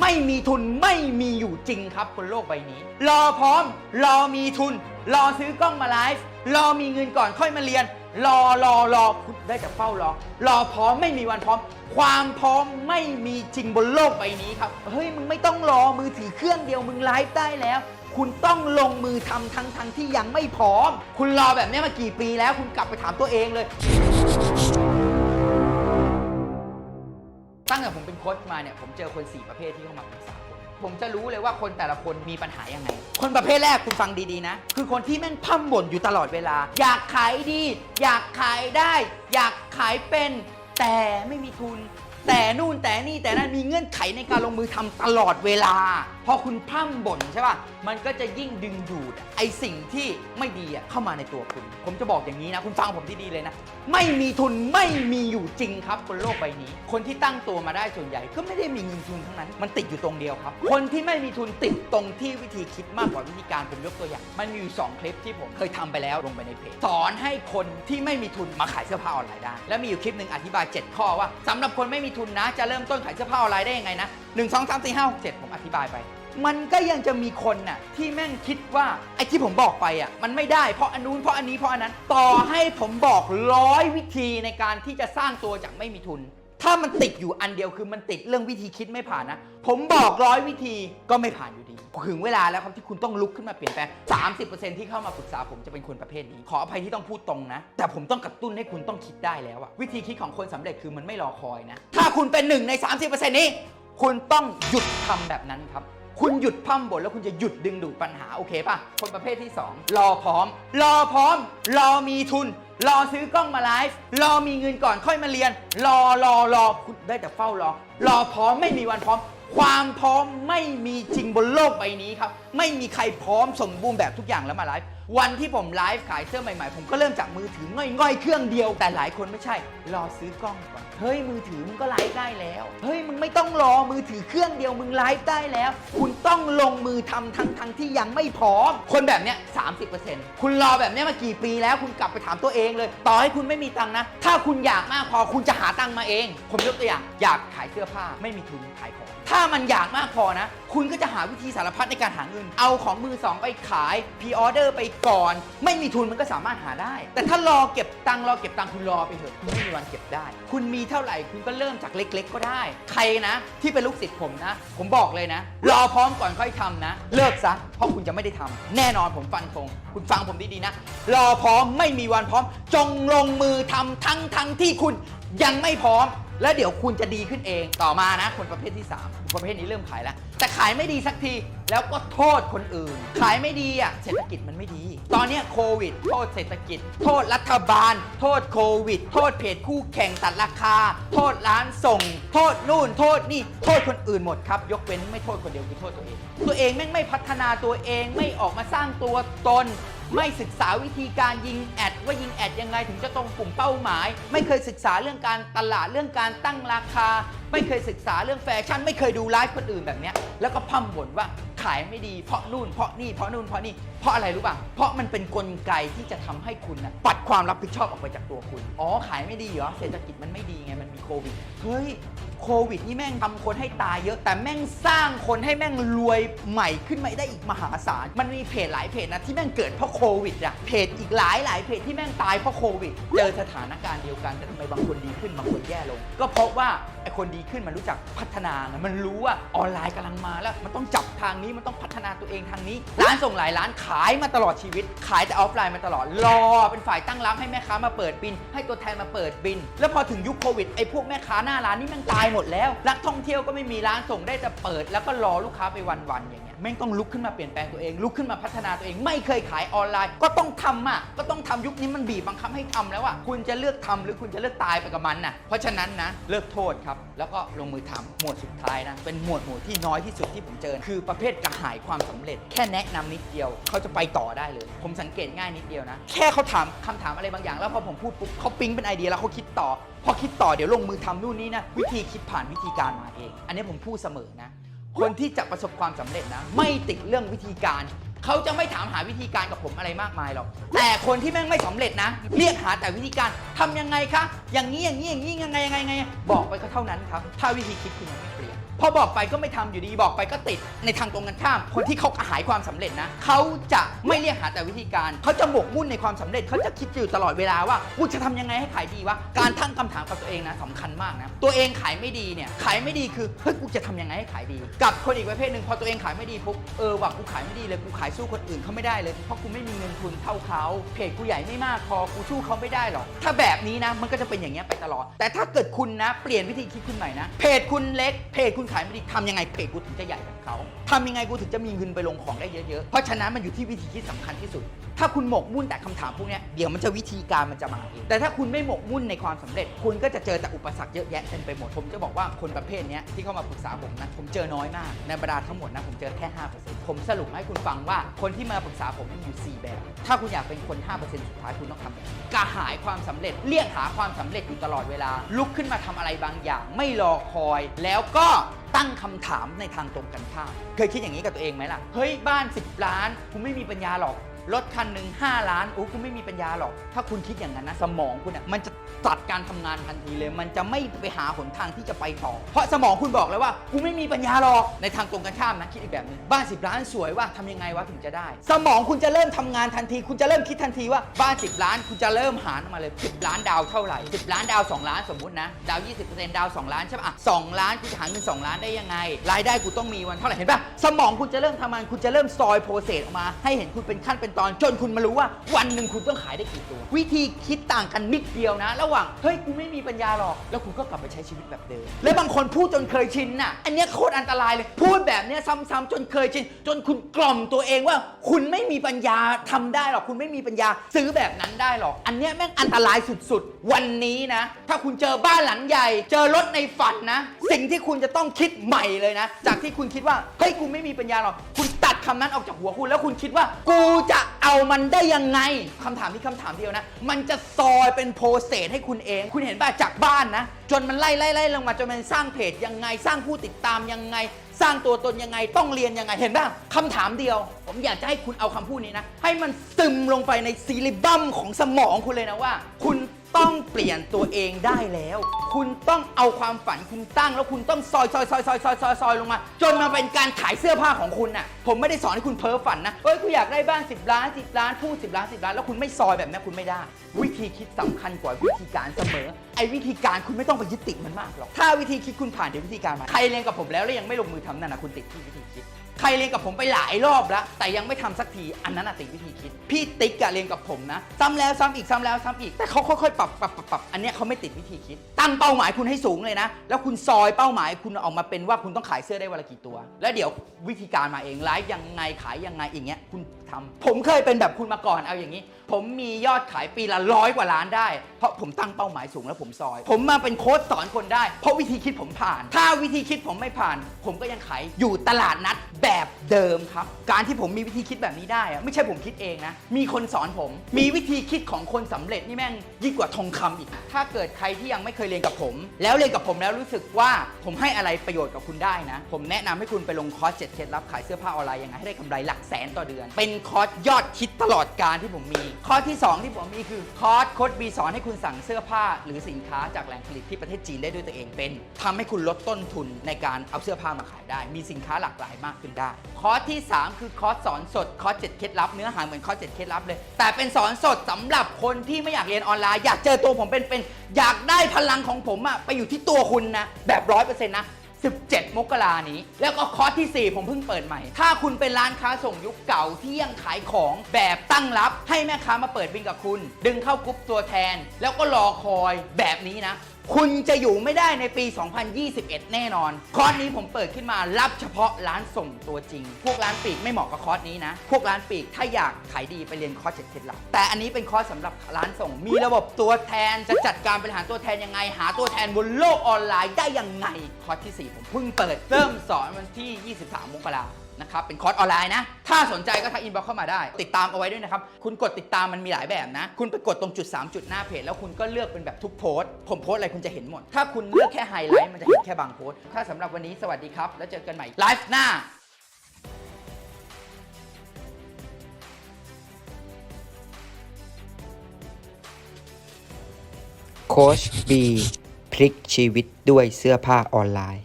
ไม่มีทุนไม่มีอยู่จริงครับบนโลกใบนี้ รอพร้อม รอมีทุน รอซื้อกล้องมาไลฟ์รอมีเงินก่อนค่อยมาเรียน รอรอรอคุณได้แต่เฝ้ารอ รอพร้อมไม่มีวันพร้อม ความพร้อมไม่มีจริงบนโลกใบนี้ครับเฮ้ยมึงไม่ต้องรอมือถือเครื่องเดียวมึงไลฟ์ได้แล้ว คุณต้องลงมือทำทั้งทั้งที่ยังไม่พร้อม คุณรอแบบนี้มากี่ปีแล้ว คุณกลับไปถามตัวเองเลย ตั้งแต่ผมเป็นโค้ชมาเนี่ยผมเจอคน 4 ประเภทที่เข้ามาปรึกษาผมผมจะรู้เลยว่าคนแต่ละคนมีปัญหายังไง คนประเภทแรกคุณฟังดีๆนะ คือคนที่แม่งพั่มบ่นอยู่ตลอดเวลา อยากขายดี อยากขายได้ อยากขายเป็น แต่ไม่มีทุน แต่นู่นแต่นี่แต่นั่นมีเงื่อนไขในการลงมือทำตลอดเวลา พอคุณพร่ำบ่นใช่ป่ะ มันก็จะยิ่งดึงดูดไอสิ่งที่ไม่ดีอะเข้ามาในตัวคุณ ผมจะบอกอย่างนี้นะ คุณฟังผมที่ดีเลยนะ ไม่มีทุนไม่มีอยู่จริงครับบนโลกใบนี้ คนที่ตั้งตัวมาได้ส่วนใหญ่ ก็ไม่ได้มีเงินทุนทั้งนั้น มันติดอยู่ตรงเดียวครับ คนที่ไม่มีทุนติดตรงที่วิธีคิดมากกว่าวิธีการผมยกตัวอย่าง มันมีอยู่สองคลิปที่ผมเคยทำไปแล้วลงไปในเพจสอนให้คนที่ไม่มีทุนมาขายเสื้อผ้าออนไลน์ได้ แล้วมีอยู่คลิปหนึ่งอธิบาย 7 ข้อว่าสำหรับคนไม่มีทุนนะ จะเริ่มต้นขายเสื้อผ้าออนไลน์ได้ยังไงนะหนึ่งสองสามสี่ห้าหกเจ็ดผมอธิบายไป มันก็ยังจะมีคนน่ะที่แม่งคิดว่าไอ้ที่ผมบอกไปอะมันไม่ได้เพราะอันนู้นเพราะอันนี้เพราะอันนั้น ต่อให้ผมบอกร้อยวิธีในการที่จะสร้างตัวจากไม่มีทุน ถ้ามันติดอยู่อันเดียวคือมันติดเรื่องวิธีคิดไม่ผ่านนะ ผมบอกร้อยวิธีก็ไม่ผ่านอยู่ดี ถึงเวลาแล้วครับที่คุณต้องลุกขึ้นมาเปลี่ยนแปลง 30%ที่เข้ามาปรึกษาผมจะเป็นคนประเภทนี้ ขออภัยที่ต้องพูดตรงนะ แต่ผมต้องกระตุ้นให้คุณต้องคิดได้แล้วอะวิธีคิดของคนสำเร็จคือมันไม่รอคอยนะ ถ้าคุณเป็นหนึ่งใน 30%นี้ คุณต้องหยุดทำแบบนั้นครับคุณหยุดพร่ำบ่นแล้วคุณจะหยุดดึงดูดปัญหาโอเคป่ะ คนประเภทที่ 2 รอพร้อม รอพร้อม รอมีทุน รอซื้อกล้องมาไลฟ์รอมีเงินก่อนค่อยมาเรียน รอรอรอคุณได้แต่เฝ้ารอ รอพร้อมไม่มีวันพร้อม ความพร้อมไม่มีจริงบนโลกใบนี้ครับ ไม่มีใครพร้อมสมบูรณ์แบบทุกอย่างแล้วมาไลฟ์ วันที่ผมไลฟ์ขายเสื้อใหม่ๆ ผมก็เริ่มจากมือถือง่อยๆ เครื่องเดียว แต่หลายคนไม่ใช่ รอซื้อกล้องก่อน เฮ้ยมือถือมึงก็ไลฟ์ได้แล้ว เฮ้ยมึงไม่ต้องรอมือถือเครื่องเดียวมึงไลฟ์ได้แล้ว คุณต้องลงมือทำทั้งทั้งที่ยังไม่พร้อม คนแบบเนี้ย30%คุณรอแบบเนี้ยมากี่ปีแล้วคุณกลับไปถามตัวเองเลย ต่อให้คุณไม่มีตังค์นะ ถ้าคุณอยากมากพอคุณจะหาตังค์มาเอง ผมยกตัวอย่างอยากขายเสื้อผ้าไม่มีทุนขายของ ถ้ามันอยากมากพอนะ คุณก็จะหาวิธีสารพัดในการหาเงิน เอาของมือสองไปขายพรีออเดอร์ไปก่อน ไม่มีทุนมันก็สามารถหาได้ แต่ถ้ารอเก็บตังค์รอเก็บตังค์คุณรอไปเถอะคุณไม่มีวันเก็บได้ คุณมีเท่าไหร่คุณก็เริ่มจากเล็ก ๆ ก็ได้ ใครนะ ที่เป็นลูกศิษย์ผมนะ ผมบอกเลยนะ รอพร้อมก่อนค่อยทำนะ เลิกซะเพราะคุณจะไม่ได้ทำแน่นอนผมฟันธงคุณฟังผมดีๆนะ รอพร้อมไม่มีวันพร้อม จงลงมือทำทั้งทั้งที่คุณยังไม่พร้อม แล้วเดี๋ยวคุณจะดีขึ้นเองต่อมานะ คนประเภทที่3ประเภทนี้เริ่มขายแล้ว แต่ขายไม่ดีสักทีแล้วก็โทษคนอื่น ขายไม่ดีอะเศรษฐกิจมันไม่ดี ตอนเนี้ยโควิด โทษเศรษฐกิจ โทษรัฐบาล โทษโควิด โทษเพจคู่แข่งตัดราคา โทษร้านส่ง โทษนู่น โทษนี่ โทษคนอื่นหมดครับ ยกเว้นไม่โทษคนเดียวคือโทษตัวเอง ตัวเองแม่งไม่พัฒนาตัวเองไม่ออกมาสร้างตัวตน ไม่ศึกษาวิธีการยิงแอดว่ายิงแอดยังไงถึงจะตรงกลุ่มเป้าหมาย ไม่เคยศึกษาเรื่องการตลาดเรื่องการตั้งราคา ไม่เคยศึกษาเรื่องแฟชั่น ไม่เคยดูไลฟ์คนอื่นแบบเนี้ยแล้วก็พั่มบ่นว่า ขายไม่ดีเพราะนู่นเพราะนี่เพราะนู่นเพราะนี่เพราะอะไรรู้ป่ะเพราะมันเป็นกลไกที่จะทำให้คุณนะปัดความรับผิดชอบออกไปจากตัวคุณอ๋อขายไม่ดีเหรอเศรษฐกิจมันไม่ดีไงมันมีโควิดเฮ้ยโควิดนี่แม่งทำคนให้ตายเยอะ แต่แม่งสร้างคนให้แม่งรวยใหม่ขึ้นมาได้อีกมหาศาลมันมีเพจหลายเพจนะที่แม่งเกิดเพราะโควิดอะเพจอีกหลายหลายเพจที่แม่งตายเพราะโควิด เจอสถานการณ์เดียวกันแต่ทำไมบางคนดีขึ้นบางคนแย่ลง ก็เพราะว่าไอ้คนดีขึ้นมันรู้จักพัฒนาไงมันรู้ว่าออนไลน์กำลังมาแล้ว มันต้องจับทางนี้มันต้องพัฒนาตัวเองทางนี้ ร้านส่งหลายร้านขายมาตลอดชีวิต ขายแต่ออฟไลน์มาตลอดรอเป็นฝ่ายตั้งรับให้แม่ค้ามาเปิดบิน ให้ตัวแทนมาเปิดบิน แล้วพอถึงยุคโควิดไอ้พวกแม่ค้าหน้าร้านนี่แม่งตายหมดแล้วนักท่องเที่ยวก็ไม่มีร้านส่งได้แต่เปิด แล้วก็รอลูกค้าไปวันๆอย่าง แม่งต้องลุกขึ้นมาเปลี่ยนแปลงตัวเอง ลุกขึ้นมาพัฒนาตัวเอง ไม่เคยขายออนไลน์ ก็ต้องทำอะ ก็ต้องทำยุคนี้มันบีบบังคับให้ทำแล้วอะ คุณจะเลือกทำหรือคุณจะเลือกตายไปกับมันน่ะ เพราะฉะนั้นนะเลิกโทษครับ แล้วก็ลงมือทำหมวดสุดท้ายนะ เป็นหมวดหมู่ที่น้อยที่สุดที่ผมเจอ คือประเภทกระหายความสำเร็จ แค่แนะนำนิดเดียวเขาจะไปต่อได้เลย ผมสังเกตง่ายนิดเดียวนะ แค่เขาถามคำถามอะไรบางอย่าง แล้วพอผมพูดปุ๊บเขาปิ๊งเป็นไอเดียแล้วเขาคิดต่อ พอคิดต่อเดี๋ยวลงมือทำนู่นนี่นะวิธีคิดผ่านวิธีการมาเอง อันนี้ผมพูดเสมอนะ คนที่จะประสบความสำเร็จนะ ไม่ติดเรื่องวิธีการ เขาจะไม่ถามหาวิธีการกับผมอะไรมากมายหรอกแต่คนที่แม่งไม่สำเร็จนะ เรียกหาแต่วิธีการทำยังไงคะอย่างนี้อย่างนี้อย่างนี้ยังไงยังไงยังไง บอกไปก็เท่านั้นครับ ถ้าวิธีคิดคุณยังไม่เปลี่ยน พอบอกไปก็ไม่ทำอยู่ดีบอกไปก็ติดในทางตรงกันข้าม คนที่เขาหายความสำเร็จนะเขาจะไม่เรียกหาแต่วิธีการเขาจะหมกมุ่นในความสำเร็จเขาจะคิดอยู่ตลอดเวลาว่ากูจะทำยังไงให้ขายดีวะการตั้งคำถามกับตัวเองนะสำคัญมากนะตัวเองขายไม่ดีเนี่ยขายไม่ดีคือเฮ้ยกูจะทำยังไงให้ขายดี กับคนอีกประเภทหนึ่งพอตัวเองขายไม่ดีปุ๊บเออว่ะกูขายไม่ดีเลยกูขายสู้คนอื่นเขาไม่ได้เลยเพราะกูไม่มีเงินทุนเท่าเขาเพจกูใหญ่ไม่มากพอกูสู้เขาไม่ได้หรอกถ้าแบบนี้นะมันก็จะเป็นอย่างเงี้ยไปตลอด แต่ถ้าเกิดคุณนะ เปลี่ยนวิธีคิดคุณใหม่นะเพจคุณเล็กเพจคุณขายไม่ดีทำยังไงเพจกูถึงจะใหญ่แบบเขาทำยังไงกูถึงจะมีเงินไปลงของได้เยอะๆ เพราะฉะนั้นมันอยู่ที่วิธีคิดสำคัญที่สุด ถ้าคุณหมกมุ่นแต่คำถามพวกนี้เดี๋ยวมันจะวิธีการมันจะมาเองแต่ถ้าคุณไม่หมกมุ่นในความสำเร็จ คุณก็จะเจอแต่อุปสรรคเยอะแยะเต็มไปหมดผมจะบอกว่าคนประเภทนี้ที่เข้ามาปรึกษาผมนะผมเจอน้อยมากในบรรดาทั้งหมดนะผมเจอแค่5%ผมสรุปให้คุณฟังว่าคนที่มาปรึกษาผมมีอยู่4แบบ ถ้าคุณอยากเป็นคน 5%สุดท้ายคุณต้องทำกระหายความสำเร็จเรียกหาความสำเร็จอยู่ตลอดเวลา ลุกขึ้นมาทำอะไรบางอย่าง ไม่รอคอย แล้วก็ตั้งคำถามในทางตรงกันข้ามเคยคิดอย่างนี้กับตัวเองไหมล่ะเฮ้ยบ้าน 10 ล้านกูไม่มีปัญญาหรอก รถคันหนึ่ง5ล้านโอ้คุณไม่มีปัญญาหรอก ถ้าคุณคิดอย่างนั้นนะ สมองคุณอะมันจะ ตัดการทำงานทันทีเลย มันจะไม่ไปหาหนทางที่จะไปต่อ เพราะสมองคุณบอกแล้วว่ากูไม่มีปัญญาหรอกในทางตรงกันข้ามนะคิดอีกแบบหนึงบ้าน10ล้านสวยว่าทำยังไงวะถึงจะได้ สมองคุณจะเริ่มทำงานทันที คุณจะเริ่มคิดทันทีว่าบ้าน10ล้านคุณจะเริ่มหารมาเลย10ล้านดาวเท่าไหร่10ล้านดาว2ล้านสมมุตินะดาว 20%ดาว 2 ล้านใช่ปะอะ2ล้านกูจะหาเงิน2ล้านได้ยังไง รายได้กูต้องมีวันเท่าไหร่เห็นปะสมองคุณจะเริ่มทำงานคุณจะเริ่มซอยโปรเซสออกมา ให้เห็นคุณเป็นขั้นเป็นตอนจนคุณมารู้ว่า วันหนึ่งคุณต้องขายได้กี่ตัว วิธีคิดต่างกันนิดเดียวนะระหว่างเฮ้ย กูไม่มีปัญญาหรอก แล้วคุณก็กลับไปใช้ชีวิตแบบเดิม และบางคนพูดจนเคยชินน่ะ อันเนี้ยโคตรอันตรายเลย พูดแบบเนี้ยซ้ำๆจนเคยชิน จนคุณกล่อมตัวเองว่า คุณไม่มีปัญญาทำได้หรอก คุณไม่มีปัญญาซื้อแบบนั้นได้หรอก อันเนี้ยแม่งอันตรายสุดๆ วันนี้นะ ถ้าคุณเจอบ้านหลังใหญ่ เจอรถในฝันนะ สิ่งที่คุณจะต้องคิดใหม่เลยนะ จากที่คุณคิดว่า เฮ้ย กูไม่มีปัญญาหรอก คุณ ดคำนั้นออกจากหัวคุณแล้วคุณคิดว่า กูจะเอามันได้ยังไงคำถามที่คำถามเดียวนะ มันจะซอยเป็นโปรเซสให้คุณเอง คุณเห็นป่ะจากบ้านนะ จนมันไล่ไล่ไล่ลงมาจนมันสร้างเพจยังไง สร้างผู้ติดตามยังไง สร้างตัวตนยังไงต้องเรียนยังไงเห็นป่ะคำถามเดียว ผมอยากจะให้คุณเอาคำพูดนี้นะ ให้มันซึมลงไปในซีลิบัมของสมองคุณเลยนะว่า คุณ ต้องเปลี่ยนตัวเองได้แล้ว คุณต้องเอาความฝันคุณตั้ง แล้วคุณต้องซอยซอยซอยซอยซอยซอยซอยลงมา จนมาเป็นการขายเสื้อผ้าของคุณน่ะ ผมไม่ได้สอนให้คุณเพ้อฝันนะเฮ้ยกูอยากได้บ้าน 10 ล้าน 10 ล้านพูด10 ล้าน 10 ล้าน แล้วคุณไม่ซอยแบบนี้คุณไม่ได้ วิธีคิดสำคัญกว่าวิธีการเสมอ ไอ้วิธีการคุณไม่ต้องไปยึดติดมันมากหรอก ถ้าวิธีคิดคุณผ่านเดี๋ยววิธีการมา ใครเรียนกับผมแล้วแล้วยังไม่ลงมือทำนั่นนะคุณติดที่วิธีคิด ใครเรียนกับผมไปหลายรอบแล้ว แต่ยังไม่ทำสักทีอันนั้นอะติวิธีคิด พี่ติ๊กอะเรียนกับผมนะ ซ้ำแล้วซ้ำอีกซ้ำแล้วซ้ำอีก แต่เขาค่อยๆปรับปรับปรับปรับอันนี้เขาไม่ติดวิธีคิด ตั้งเป้าหมายคุณให้สูงเลยนะ แล้วคุณซอยเป้าหมายคุณออกมาเป็นว่าคุณต้องขายเสื้อได้วันละกี่ตัว แล้วเดี๋ยววิธีการมาเองไลฟ์ยังไงขายยังไงอย่างเงี้ยคุณทำผมเคยเป็นแบบคุณมาก่อนเอาอย่างนี้ ผมมียอดขายปีละร้อยกว่าล้านได้ เพราะผมตั้งเป้าหมายสูงแล้วผมซอย ผมมาเป็นโค้ชสอนคนได้ เพราะวิธีคิดผมผ่าน ถ้าวิธีคิดผมไม่ผ่าน ผมก็ยังขายอยู่ตลาดนัดแบบเดิมครับ การที่ผมมีวิธีคิดแบบนี้ได้อะไม่ใช่ผมคิดเองนะมีคนสอนผม มีวิธีคิดของคนสำเร็จนี่แม่งยิ่งกว่าทองคำอีก ถ้าเกิดใครที่ยังไม่เคยเรียนกับผม แล้วเรียนกับผมแล้วรู้สึกว่าผมให้อะไรประโยชน์กับคุณได้นะ ผมแนะนำให้คุณไปลงคอร์สเจ็ดเคล็ดลับขายเสื้อผ้าออนไลน์ยังไงให้ได้กำไรหลักแสนต่อเดือน เป็นคอร์สยอดคิดตลอดการที่ผมมี คอร์สที่ 2 ที่ผมมีคือคอร์สโค้ดบีสอนให้คุณสั่งเสื้อผ้า หรือสินค้าจากแหล่งผลิตที่ประเทศจีนได้ด้วยตัวเองเป็นทำให้คุณลดต้นทุนในการเอาเสื้อผ้ามาขายได้ มีสินค้าหลากหลายมากขึ้นได้ คอร์สที่ 3 คือคอร์สสอนสดคอร์สเจ็ดเคล็ดลับเนื้อหาเหมือนคอร์สเจ็ดเคล็ดลับเลย แต่เป็นสอนสดสำหรับคนที่ไม่อยากเรียนออนไลน์อยากเจอตัวผมเป็นๆอยากได้พลังของผมอะไปอยู่ที่ตัวคุณนะแบบร้อยเปอร์เซ็นต์นะ 17 มกรานี้ แล้วก็คอร์สที่ 4 ผมเพิ่งเปิดใหม่ ถ้าคุณเป็นร้านค้าส่งยุคเก่าที่ยังขายของแบบตั้งรับ ให้แม่ค้ามาเปิดบินกับคุณ ดึงเข้ากรุ๊ปตัวแทน แล้วก็รอคอยแบบนี้นะ คุณจะอยู่ไม่ได้ในปี 2021 แน่นอน คอร์สนี้ผมเปิดขึ้นมารับเฉพาะร้านส่งตัวจริง พวกร้านปีกไม่เหมาะกับคอร์สนี้นะ พวกร้านปีกถ้าอยากขายดีไปเรียนคอร์สเจ็ดเคล็ดลับแต่อันนี้เป็นคอร์สสำหรับร้านส่ง มีระบบตัวแทนจะจัดการบริหารตัวแทนยังไง หาตัวแทนบนโลกออนไลน์ได้ยังไง คอร์สที่ 4 ผมเพิ่งเปิดเริ่มสอนวันที่ 23 มกรา นะครับ เป็นคอร์สออนไลน์นะ ถ้าสนใจก็ทักอินบ็อกเข้ามาได้ ติดตามเอาไว้ด้วยนะครับ คุณกดติดตามมันมีหลายแบบนะ คุณไปกดตรงจุด 3 จุดหน้าเพจ แล้วคุณก็เลือกเป็นแบบทุกโพสต์ ผมโพสต์อะไรคุณจะเห็นหมด ถ้าคุณเลือกแค่ไฮไลท์มันจะเห็นแค่บางโพสต์ ถ้าสำหรับวันนี้สวัสดีครับ แล้วเจอกันใหม่ไลฟ์หน้าโค้ชบีพลิกชีวิตด้วยเสื้อผ้าออนไลน์